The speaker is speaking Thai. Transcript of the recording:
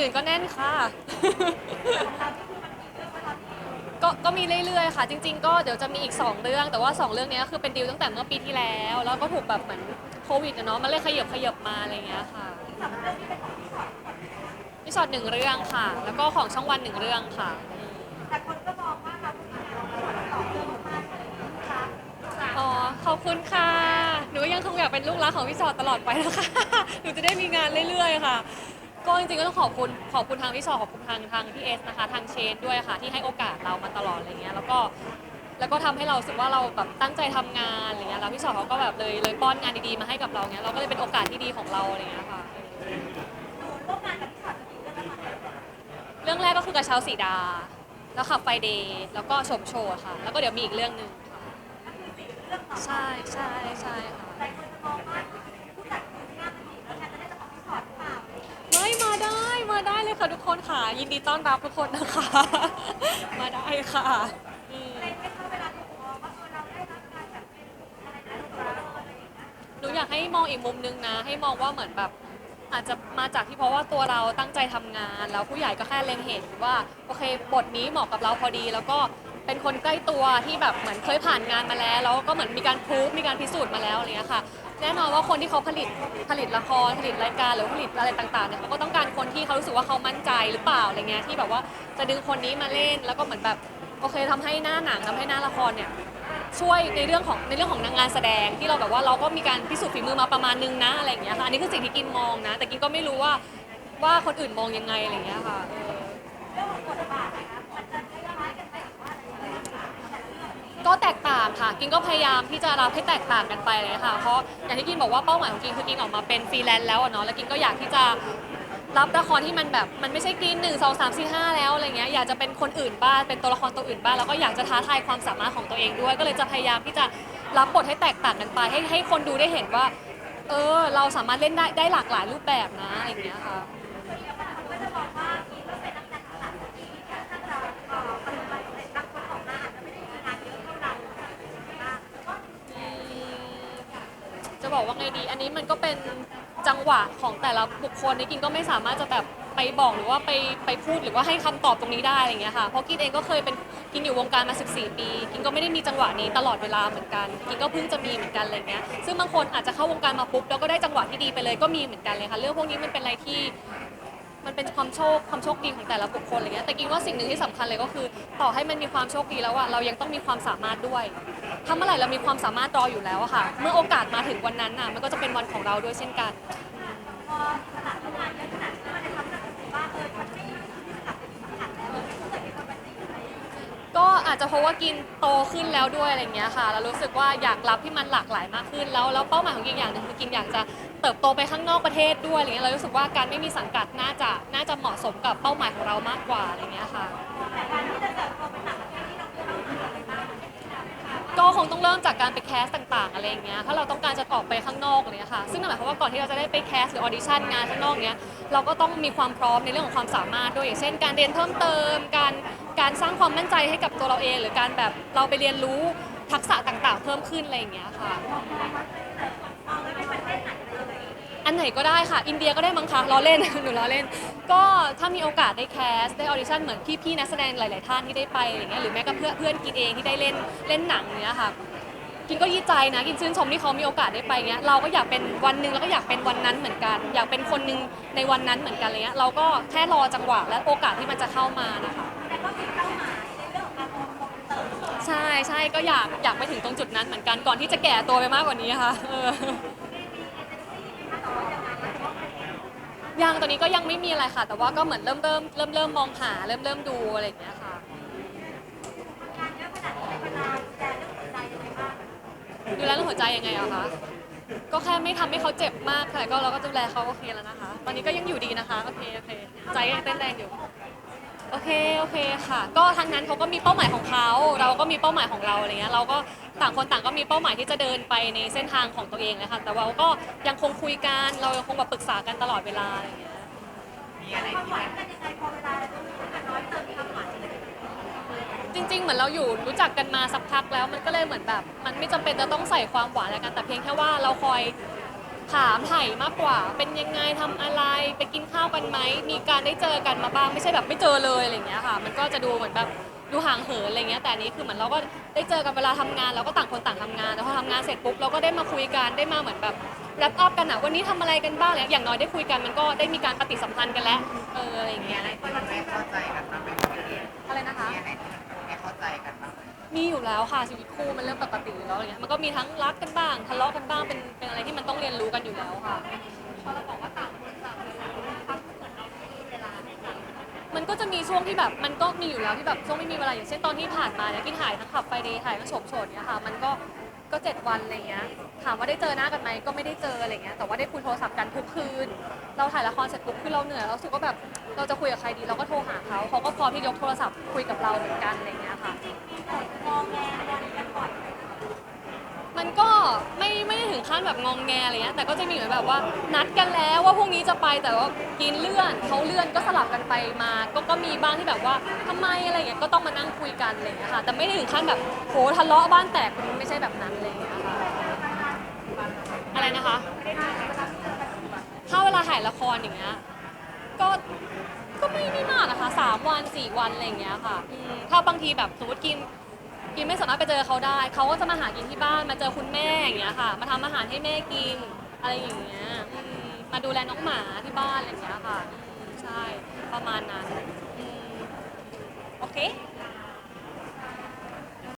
อื่นก็แน่นค่ะ ก็ก็มีเรื่อยๆค่ะ จริง ๆ ก็เดี๋ยวจะมีอีก 2 เรื่อง แต่ว่า 2 เรื่องเนี้ยคือเป็นดีลตั้งแต่เมื่อปีที่แล้ว แล้วก็ถูกแบบเหมือนโควิดอะเนาะมันเลยขยับขยับมาอะไรอย่างเงี้ยค่ะพี่ชอตหนึ่งเรื่องค่ะ แล้วก็ของช่องวันหนึ่งเรื่องค่ะ แต่คนก็มองว่าเราเป็นงานเราต่อเรื่องมากเลยนะคะอ๋อขอบคุณค่ะ หนูยังคงอยากเป็นลูกรักของพี่ชอตตลอดไปนะคะ หนูจะได้มีงานเรื่อยๆค่ะ ก็จริงๆก็ต้องขอบคุณขอบคุณทางพี่ชอตขอบคุณทางทางพี่เอสนะคะทางเชนด้วยค่ะที่ให้โอกาสเรามาตลอดอะไรเงี้ยแล้วก็แล้วก็ทำให้เรารู้สึกว่าเราแบบตั้งใจทำงานอะไรเงี้ยแล้วพี่ชอตเขาก็แบบเลยเลยป้อนงานดีๆมาให้กับเราเงี้ยเราก็เลยเป็นโอกาสที่ดีของเราอะไรเงี้ยค่ะหนูร่วมงานกับพี่ชอตจริงๆเรื่องอะไรเรื่องแรกก็คือกระเช้าสีดา แล้วขับไฟเดย์แล้วก็ชมโชว์ค่ะ แล้วก็เดี๋ยวมีอีกเรื่องหนึ่งค่ะก็คือสี่เรื่องต่อใช่ใช่ใช่ค่ะ เลยค่ะทุกคนค่ะ ยินดีต้อนรับทุกคนนะคะ มาได้ค่ะอืมหนูอยากให้มองอีกมุมนึงนะ ให้มองว่าเหมือนแบบ อาจจะมาจากที่เพราะว่าตัวเราตั้งใจทำงาน แล้วผู้ใหญ่ก็แค่เล็งเห็นว่าโอเคบทนี้เหมาะกับเราพอดี แล้วก็เป็นคนใกล้ตัวที่แบบเหมือนเคยผ่านงานมาแล้ว แล้วก็เหมือนมีการพูฟมีการพิสูจน์มาแล้วอะไรอย่างเงี้ยค่ะ แน่นอนว่าคนที่เขาผลิตผลิตละครผลิตรายการหรือผลิตอะไรต่างๆเนี่ยเขาก็ต้องการคนที่เขารู้สึกว่าเขามั่นใจหรือเปล่าอะไรเงี้ยที่แบบว่าจะดึงคนนี้มาเล่นแล้วก็เหมือนแบบโอเคทำให้หน้าหนังทำให้หน้าละครเนี่ยช่วยในเรื่องของในเรื่องของนางงานแสดงที่เราแบบว่าเราก็มีการพิสูจน์ฝีมือมาประมาณนึงนะอะไรอย่างเงี้ยค่ะอันนี้คือสิ่งที่กินมองนะ แต่กินก็ไม่รู้ว่าว่าคนอื่นมองยังไงอะไรอย่างเงี้ยค่ะเรื่องของบทบาทนะคะ ก็แตกต่างค่ะ กินก็พยายามที่จะรับให้แตกต่างกันไปเลยค่ะ เพราะอย่างที่กินบอกว่าเป้าหมายของกินคือกินออกมาเป็นฟรีแลนซ์แล้วอะเนาะ แล้วกินก็อยากที่จะรับละครที่มันแบบมันไม่ใช่กินหนึ่งสองสามสี่ห้าแล้วอะไรเงี้ยอยากจะเป็นคนอื่นบ้างเป็นตัวละครตัวอื่นบ้างแล้วก็อยากจะท้าทายความสามารถของตัวเองด้วย ก็เลยจะพยายามที่จะรับบทให้แตกต่างกันไป ให้ให้คนดูได้เห็นว่า เออ เราสามารถเล่นได้ได้หลากหลายรูปแบบนะอะไรอย่างเงี้ยค่ะ บอกว่าไงดี อันนี้มันก็เป็นจังหวะของแต่ละบุคคลนี่กินก็ไม่สามารถจะแบบไปบอกหรือว่าไปไปพูดหรือว่าให้คำตอบตรงนี้ได้อะไรเงี้ยค่ะเพราะกินเองก็เคยเป็นกินอยู่วงการมา 14 ปี กินก็ไม่ได้มีจังหวะนี้ตลอดเวลาเหมือนกัน กินก็เพิ่งจะมีเหมือนกันอะไรเงี้ยซึ่งบางคนอาจจะเข้าวงการมาปุ๊บแล้วก็ได้จังหวะที่ดีไปเลยก็มีเหมือนกันเลยค่ะเรื่องพวกนี้มันเป็นอะไรที่ มันเป็นความโชคความโชคดีของแต่ละบุคคลอะไรเงี้ยแต่กินว่าสิ่งหนึ่งที่สำคัญเลยก็คือ ต่อให้มันมีความโชคดีแล้วอะเรายังต้องมีความสามารถด้วยถ้าเมื่อไหร่เรามีความสามารถรออยู่แล้วอะค่ะ เมื่อโอกาสมาถึงวันนั้นน่ะมันก็จะเป็นวันของเราด้วยเช่นกัน ก็อาจจะเพราะว่ากินโตขึ้นแล้วด้วยอะไรเงี้ยค่ะแล้วรู้สึกว่าอยากรับที่มันหลากหลายมากขึ้นแล้วแล้วเป้าหมายของกินอย่างหนึ่งคือกินอยากจะ เติบโตไปข้างนอกประเทศด้วยอะไรเงี้ยเรารู้สึกว่าการไม่มีสังกัดน่าจะน่าจะเหมาะสมกับเป้าหมายของเรามากกว่าอะไรเงี้ยค่ะ ก็คงต้องเริ่มจากการไปแคสต่าง ๆ อะไรอย่างเงี้ย ถ้าเราต้องการจะออกไปข้างนอกอะไรเลยค่ะ ซึ่งนั่นหมายความว่าก่อนที่เราจะได้ไปแคสหรือออดิชั่นงานข้างนอกเนี้ย เราก็ต้องมีความพร้อมในเรื่องของความสามารถด้วยอย่างเช่น การเรียนเพิ่มเติม การการสร้างความมั่นใจให้กับตัวเราเอง หรือการแบบเราไปเรียนรู้ทักษะต่างๆ เพิ่มขึ้นอะไรอย่างเงี้ยค่ะ ไหนก็ได้ค่ะ อินเดียก็ได้มั้งคะล้อเล่น หนูล้อเล่น ก็ถ้ามีโอกาสได้แคสได้ออดิชั่นเหมือนพี่ๆนักแสดงหลาย ๆ ท่านที่ได้ไปอะไรเงี้ยหรือแม้กระทั่งเพื่อนเพื่อนกินเองที่ได้เล่นเล่นหนังเนี้ยค่ะ กินก็ยีใจนะกินชื่นชมที่เขามีโอกาสได้ไปเงี้ยเราก็อยากเป็นวันหนึ่งแล้วก็อยากเป็นวันนั้นเหมือนกัน อยากเป็นคนหนึ่งในวันนั้นเหมือนกันอะไรเงี้ยเราก็แค่รอจังหวะและโอกาสที่มันจะเข้ามานะคะใช่ใช่ก็อยากอยากไปถึงตรงจุดนั้นเหมือนกันก่อนที่จะแก่ตัวไปมากกว่านี้ค่ะเออ ยังตอนนี้ก็ยังไม่มีอะไรค่ะ แต่ว่าก็เหมือนเริ่มเริ่มเริ่มเริ่มมองหาเริ่มเริ่มดูอะไรอย่างเงี้ยค่ะดูแลเรื่องหัวใจยังไงบ้างดูแลเรื่องหัวใจยังไงอะคะก็แค่ไม่ทำให้เขาเจ็บมากค่ะ ก็เราก็ดูแลเขาโอเคแล้วนะคะ ตอนนี้ก็ยังอยู่ดีนะคะโอเคโอเคใจยังเต้นแรงอยู่ โอเคโอเคค่ะ ก็ทั้งนั้นเขาก็มีเป้าหมายของเขาเราก็มีเป้าหมายของเราอะไรเงี้ยเราก็ต่างคนต่างก็มีเป้าหมายที่จะเดินไปในเส้นทางของตัวเองเลยค่ะแต่ว่าก็ยังคงคุยกันเรายังคงแบบปรึกษากันตลอดเวลาอะไรเงี้ยมหวังกันยังไงพอเวลาน้อยเติมความหวังจริง ๆ เหมือนเราอยู่รู้จักกันมาสักพักแล้วมันก็เลยเหมือนแบบ มันไม่จำเป็นจะต้องใส่ความหวานอะไรกันแต่เพียงแค่ว่าเราคอย ถามไถ่มากกว่า เป็นยังไงทำอะไร ไปกินข้าวกันไหม มีการได้เจอกันมาบ้าง ไม่ใช่แบบไม่เจอเลยอะไรอย่างเงี้ยค่ะ มันก็จะดูเหมือนแบบดูห่างเหินอะไรเงี้ย แต่อันนี้คือเหมือนเราก็ได้เจอกันเวลาทำงานเราก็ต่างคนต่างทำงาน แต่พอทำงานเสร็จปุ๊บเราก็ได้มาคุยกัน ได้มาเหมือนแบบแรปอัพกันอะวันนี้ทำอะไรกันบ้างอะไรอย่างน้อยได้คุยกัน มันก็ได้มีการปฏิสัมพันธ์กันแล้ว เอออะไรอย่างเงี้ย อะไรที่มันไม่เข้าใจกันบ้างไหมพี่เกดอะไรนะคะมีอะไรที่มันไม่เข้าใจกันบ้างไหม มีอยู่แล้วค่ะชีวิตคู่มันเรื่องปกติอยู่แล้วอะไรเงี้ยมันก็มีทั้งรักกันบ้างทะเลาะกันบ้างเป็นเป็นอะไรที่มันต้องเรียนรู้กันอยู่แล้วค่ะ พอเราบอกว่าต่างคนต่างเวลาความเหมือนเราไม่มีเวลาให้กันมันก็จะมีช่วงที่แบบมันก็มีอยู่แล้วที่แบบช่วงไม่มีเวลาอย่างเช่นตอนที่ผ่านมาเนี่ยที่ถ่ายทั้งขับไฟเดย์ถ่ายทั้งโฉบโฉดเนี่ยค่ะ มันก็ก็เจ็ดวันอะไรเงี้ยถามว่าได้เจอหน้ากันไหมก็ไม่ได้เจออะไรเงี้ยแต่ว่าได้คุยโทรศัพท์กันทุกคืน เราถ่ายละครเสร็จปุ๊บคือเราเหนื่อยเรารู้สึกว่าแบบเราจะคุยกับใครดีเราก็โทรหา เขาเขาก็พร้อมที่ยกโทรศัพท์คุยกับเราเหมือนกันอะไรเงี้ยค่ะมันกันบ่อยมันก็ไม่ไม่ได้ถึงขั้นแบบงองแงอะไรเงี้ยแต่ก็จะมีเหมือนแบบว่านัดกันแล้วว่าพรุ่งนี้จะไปแต่ว่ากินเลื่อนเขาเลื่อนก็สลับกันไปมา ก็ก็มีบ้างที่แบบว่าทำไมอะไรเงี้ยก็ต้องมานั่งคุยกันอะไรเงี้ยค่ะแต่ไม่ได้ถึงขั้นแบบโหทะเลาะบ้านแตกมันไม่ใช่แบบนั้นอะไรเงี้ยค่ะอะไรนะคะถ้าเวลาถ่ายละครอย่างเงี้ยก็ ก็ไม่ไม่มากนะคะสามวันสี่วันอะไรเงี้ยค่ะอืมถ้าบางทีแบบสมมติกิน กินไม่สามารถไปเจอเขาได้ เขาก็จะมาหากินที่บ้านมาเจอคุณแม่อย่างเงี้ยค่ะ มาทำอาหารให้แม่กินอะไรอย่างเงี้ยอืมมาดูแลน้องหมาที่บ้านอะไรอย่างเงี้ยค่ะอืมใช่ประมาณนั้นอืมโอเค